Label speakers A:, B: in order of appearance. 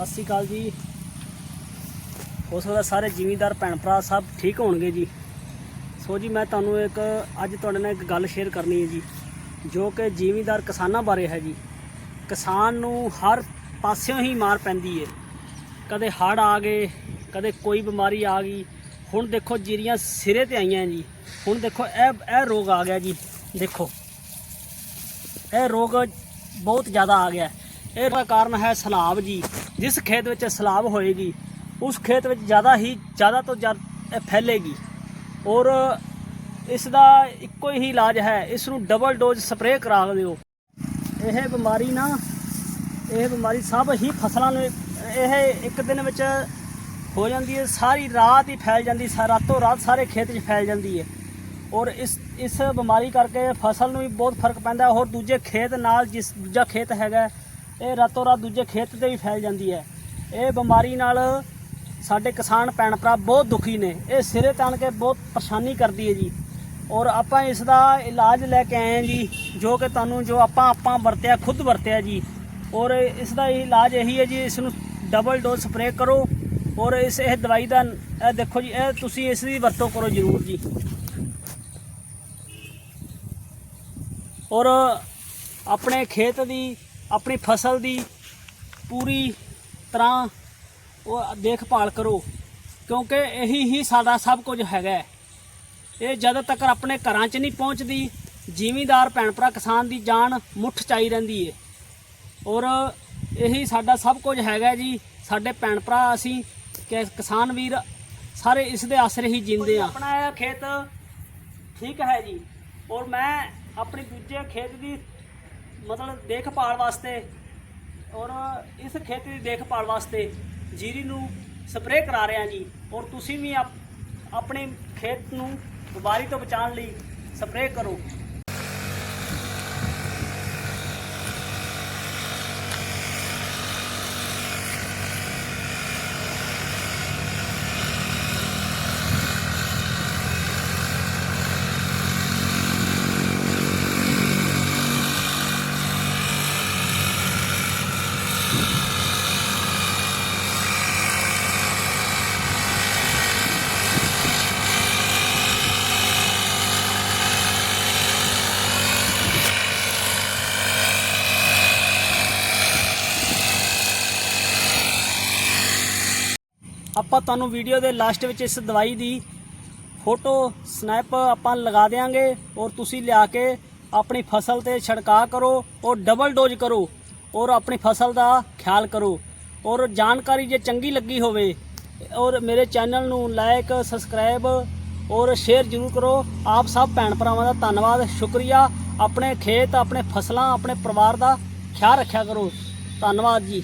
A: ਸਤਿ ਸ਼੍ਰੀ ਅਕਾਲ ਜੀ। ਹੋ ਸਕਦਾ ਸਾਰੇ ਜ਼ਿਮੀਂਦਾਰ, ਭੈਣ ਭਰਾ ਸਭ ਠੀਕ ਹੋਣਗੇ ਜੀ। ਸੋ ਜੀ, ਮੈਂ ਤੁਹਾਨੂੰ ਇੱਕ ਅੱਜ ਤੁਹਾਡੇ ਨਾਲ ਇੱਕ ਗੱਲ ਸ਼ੇਅਰ ਕਰਨੀ ਹੈ ਜੀ, ਜੋ ਕਿ ਜ਼ਿਮੀਂਦਾਰ ਕਿਸਾਨਾਂ ਬਾਰੇ ਹੈ ਜੀ। ਕਿਸਾਨ ਨੂੰ ਹਰ ਪਾਸਿਓਂ ਹੀ ਮਾਰ ਪੈਂਦੀ ਹੈ। ਕਦੇ ਹੜ੍ਹ ਆ ਗਏ, ਕਦੇ ਕੋਈ ਬਿਮਾਰੀ ਆ ਗਈ। ਹੁਣ ਦੇਖੋ, ਜੀਰੀਆਂ ਸਿਰੇ ਤੇ ਆਈਆਂ ਜੀ। ਹੁਣ ਦੇਖੋ, ਇਹ ਇਹ ਰੋਗ ਆ ਗਿਆ ਜੀ। ਦੇਖੋ, ਇਹ ਰੋਗ ਬਹੁਤ ਜ਼ਿਆਦਾ ਆ ਗਿਆ। ਇਹਦਾ ਕਾਰਨ ਹੈ ਸਲਾਬ ਜੀ। ਜਿਸ ਖੇਤ ਵਿੱਚ ਸਲਾਬ ਹੋਏਗੀ, ਉਸ ਖੇਤ ਵਿੱਚ ਜ਼ਿਆਦਾ ਹੀ, ਜ਼ਿਆਦਾ ਤੋਂ ਜ਼ਿਆਦਾ ਫੈਲੇਗੀ। ਔਰ ਇਸ ਦਾ ਇੱਕੋ ਹੀ ਇਲਾਜ ਹੈ ਇਸ ਨੂੰ ਡਬਲ ਡੋਜ਼ ਸਪਰੇਅ ਕਰਾ ਦਿਓ। ਇਹ ਬਿਮਾਰੀ ਨਾ, ਇਹ ਬਿਮਾਰੀ ਸਭ ਹੀ ਫਸਲਾਂ ਨੂੰ, ਇਹ ਇੱਕ ਦਿਨ ਵਿੱਚ ਹੋ ਜਾਂਦੀ ਹੈ, ਸਾਰੀ ਰਾਤ ਹੀ ਫੈਲ ਜਾਂਦੀ, ਸਾ, ਰਾਤੋਂ ਰਾਤ ਸਾਰੇ ਖੇਤ 'ਚ ਫੈਲ ਜਾਂਦੀ ਹੈ। ਔਰ ਇਸ ਇਸ ਬਿਮਾਰੀ ਕਰਕੇ ਫਸਲ ਨੂੰ ਵੀ ਬਹੁਤ ਫ਼ਰਕ ਪੈਂਦਾ ਔਰ ਦੂਜੇ ਖੇਤ ਨਾਲ ਜਿਸ, ਦੂਜਾ ਖੇਤ ਹੈਗਾ ਇਹ ਰਾਤੋਂ ਰਾਤ ਦੂਜੇ ਖੇਤ ਤੇ ਵੀ ਫੈਲ ਜਾਂਦੀ ਹੈ। ਇਹ ਬਿਮਾਰੀ ਨਾਲ ਸਾਡੇ ਕਿਸਾਨ ਭੈਣ ਭਰਾ ਬਹੁਤ ਦੁਖੀ ਨੇ। ਇਹ ਸਿਰੇ ਤਣ ਕੇ ਬਹੁਤ ਪਰੇਸ਼ਾਨੀ ਕਰਦੀ ਹੈ ਜੀ। ਔਰ ਆਪਾਂ ਇਸ ਦਾ ਇਲਾਜ ਲੈ ਕੇ ਆਏ ਹਾਂ ਜੀ, ਜੋ ਕਿ ਤੁਹਾਨੂੰ ਜੋ ਆਪਾਂ ਆਪਾਂ ਵਰਤਿਆ, ਖੁਦ ਵਰਤਿਆ ਜੀ। ਔਰ ਇਸ ਦਾ ਇਲਾਜ ਇਹੀ ਹੈ ਜੀ, ਇਸ ਨੂੰ ਡਬਲ ਡੋਜ਼ ਸਪਰੇਅ ਕਰੋ। ਔਰ ਇਸ, ਇਹ ਦਵਾਈ ਦਾ, ਇਹ ਦੇਖੋ ਜੀ, ਇਹ ਤੁਸੀਂ ਇਸ ਦੀ ਵਰਤੋਂ ਕਰੋ ਜ਼ਰੂਰ ਜੀ। ਔਰ ਆਪਣੇ ਖੇਤ ਦੀ ਆਪਣੀ ਫਸਲ ਦੀ ਪੂਰੀ ਤਰ੍ਹਾਂ ਉਹ ਦੇਖਭਾਲ ਕਰੋ, ਕਿਉਂਕਿ ਇਹੀ ਹੀ ਸਾਡਾ ਸਭ ਕੁਝ ਹੈਗਾ ਇਹ ਜਦੋਂ ਤੱਕ ਆਪਣੇ ਘਰਾਂ 'ਚ ਨਹੀਂ ਪਹੁੰਚਦੀ, ਜ਼ਿਮੀਂਦਾਰ, ਭੈਣ ਭਰਾ, ਕਿਸਾਨ ਦੀ ਜਾਨ ਮੁੱਠ ਚਾਈ ਰਹਿੰਦੀ ਹੈ ਔਰ ਇਹੀ ਸਾਡਾ ਸਭ ਕੁਝ ਹੈਗਾ ਜੀ। ਸਾਡੇ ਭੈਣ ਭਰਾ ਅਸੀਂ, ਕਿ ਕਿਸਾਨ ਵੀਰ ਸਾਰੇ ਇਸ ਦੇ ਆਸਰੇ ਹੀ ਜਿੰਦੇ ਆ। ਆਪਣਾ ਖੇਤ ਠੀਕ ਹੈ ਜੀ। ਔਰ ਮੈਂ ਆਪਣੀ ਦੂਜੇ ਖੇਤ ਦੀ ਮਤਲਬ ਦੇਖਭਾਲ ਵਾਸਤੇ ਔਰ ਇਸ ਖੇਤ ਦੀ ਦੇਖਭਾਲ ਵਾਸਤੇ ਜੀਰੀ ਨੂੰ ਸਪਰੇਅ ਕਰਾ ਰਿਹਾ ਜੀ। ਔਰ ਤੁਸੀਂ ਵੀ ਆਪਣੇ ਖੇਤ ਨੂੰ ਬਿਮਾਰੀ ਤੋਂ ਬਚਾਉਣ ਲਈ ਸਪਰੇਅ ਕਰੋ। ਆਪਾਂ ਤੁਹਾਨੂੰ ਵੀਡੀਓ ਦੇ ਲਾਸਟ ਵਿੱਚ ਇਸ ਦਵਾਈ ਦੀ ਫੋਟੋ ਸਨੈਪ ਆਪਾਂ ਲਗਾ ਦੇਾਂਗੇ ਔਰ ਤੁਸੀਂ ਲਿਆ ਕੇ ਆਪਣੀ ਫਸਲ ਤੇ ਛਿੜਕਾਅ ਕਰੋ ਔਰ ਡਬਲ ਡੋਜ਼ ਕਰੋ ਔਰ ਆਪਣੀ ਫਸਲ ਦਾ ਖਿਆਲ ਕਰੋ। ਔਰ ਜਾਣਕਾਰੀ ਜੇ ਚੰਗੀ ਲੱਗੀ ਹੋਵੇ ਔਰ ਮੇਰੇ ਚੈਨਲ ਨੂੰ ਲਾਈਕ ਸਬਸਕ੍ਰਾਈਬ ਔਰ ਸ਼ੇਅਰ ਜ਼ਰੂਰ ਕਰੋ। ਆਪ ਸਭ ਭੈਣ ਭਰਾਵਾਂ ਦਾ ਧੰਨਵਾਦ, ਸ਼ੁਕਰੀਆ। ਆਪਣੇ ਖੇਤ, ਆਪਣੇ ਫਸਲਾਂ, ਆਪਣੇ ਪਰਿਵਾਰ ਦਾ ਖਿਆਲ ਰੱਖਿਆ ਕਰੋ। ਧੰਨਵਾਦ ਜੀ।